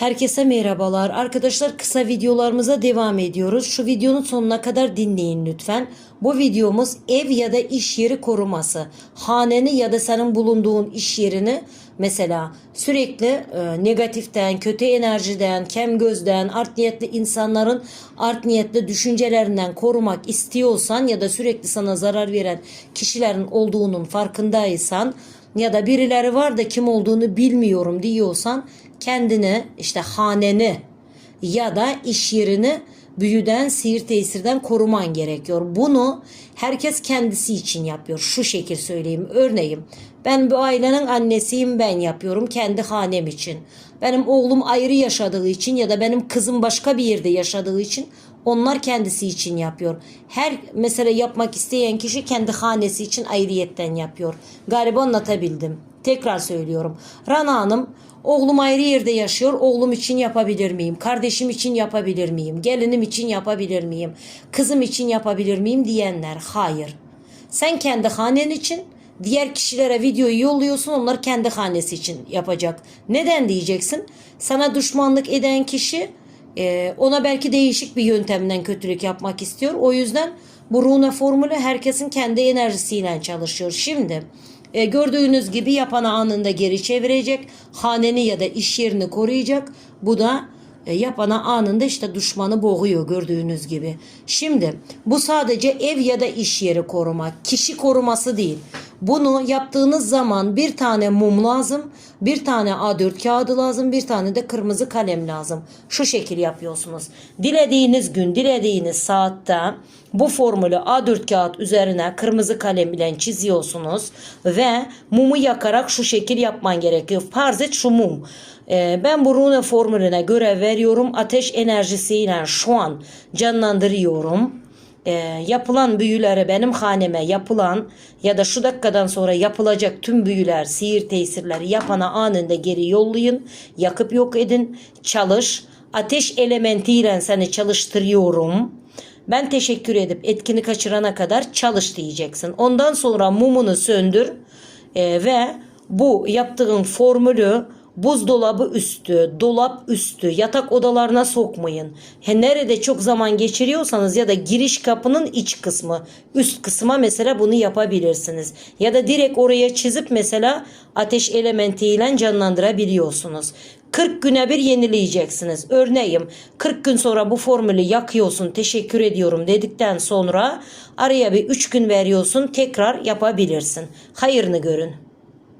Herkese merhabalar. Arkadaşlar kısa videolarımıza devam ediyoruz. Şu videonun sonuna kadar dinleyin lütfen. Bu videomuz ev ya da iş yeri koruması. Haneni ya da senin bulunduğun iş yerini mesela sürekli e, negatiften, kötü enerjiden, kem gözden, art niyetli insanların art niyetli düşüncelerinden korumak istiyorsan ya da sürekli sana zarar veren kişilerin olduğunun farkındaysan ya da birileri var da kim olduğunu bilmiyorum diyorsan kendini işte haneni ya da iş yerini büyüden, sihir tesirden koruman gerekiyor. Bunu herkes kendisi için yapıyor. Şu şekil söyleyeyim. Örneğin ben bu ailenin annesiyim ben yapıyorum kendi hanem için. Benim oğlum ayrı yaşadığı için ya da benim kızım başka bir yerde yaşadığı için onlar kendisi için yapıyor. Her mesele yapmak isteyen kişi kendi hanesi için ayrıyetten yapıyor. Galiba anlatabildim. Tekrar söylüyorum. Rana Hanım oğlum ayrı yerde yaşıyor. Oğlum için yapabilir miyim? Kardeşim için yapabilir miyim? Gelinim için yapabilir miyim? Kızım için yapabilir miyim diyenler hayır. Sen kendi hanen için diğer kişilere videoyu yolluyorsun onlar kendi hanesi için yapacak. Neden diyeceksin? Sana düşmanlık eden kişi e, ona belki değişik bir yöntemden kötülük yapmak istiyor. O yüzden bu Rune formülü herkesin kendi enerjisiyle çalışıyor. Şimdi e, gördüğünüz gibi yapana anında geri çevirecek. Haneni ya da iş yerini koruyacak. Bu da e, yapana anında işte düşmanı boğuyor gördüğünüz gibi. Şimdi bu sadece ev ya da iş yeri korumak. Kişi koruması değil. Bunu yaptığınız zaman bir tane mum lazım, bir tane A4 kağıdı lazım, bir tane de kırmızı kalem lazım. Şu şekil yapıyorsunuz. Dilediğiniz gün, dilediğiniz saatte bu formülü A4 kağıt üzerine kırmızı kalem ile çiziyorsunuz ve mumu yakarak şu şekil yapman gerekiyor. Farz et şu mum. Ee, ben bu rune formülüne göre veriyorum. Ateş enerjisiyle şu an canlandırıyorum e, yapılan büyülere benim haneme yapılan ya da şu dakikadan sonra yapılacak tüm büyüler, sihir tesirleri yapana anında geri yollayın, yakıp yok edin, çalış. Ateş elementiyle seni çalıştırıyorum. Ben teşekkür edip etkini kaçırana kadar çalış diyeceksin. Ondan sonra mumunu söndür e, ve bu yaptığın formülü buzdolabı üstü, dolap üstü, yatak odalarına sokmayın. He, nerede çok zaman geçiriyorsanız ya da giriş kapının iç kısmı, üst kısma mesela bunu yapabilirsiniz. Ya da direkt oraya çizip mesela ateş elementiyle canlandırabiliyorsunuz. 40 güne bir yenileyeceksiniz. Örneğin 40 gün sonra bu formülü yakıyorsun teşekkür ediyorum dedikten sonra araya bir 3 gün veriyorsun tekrar yapabilirsin. Hayırını görün.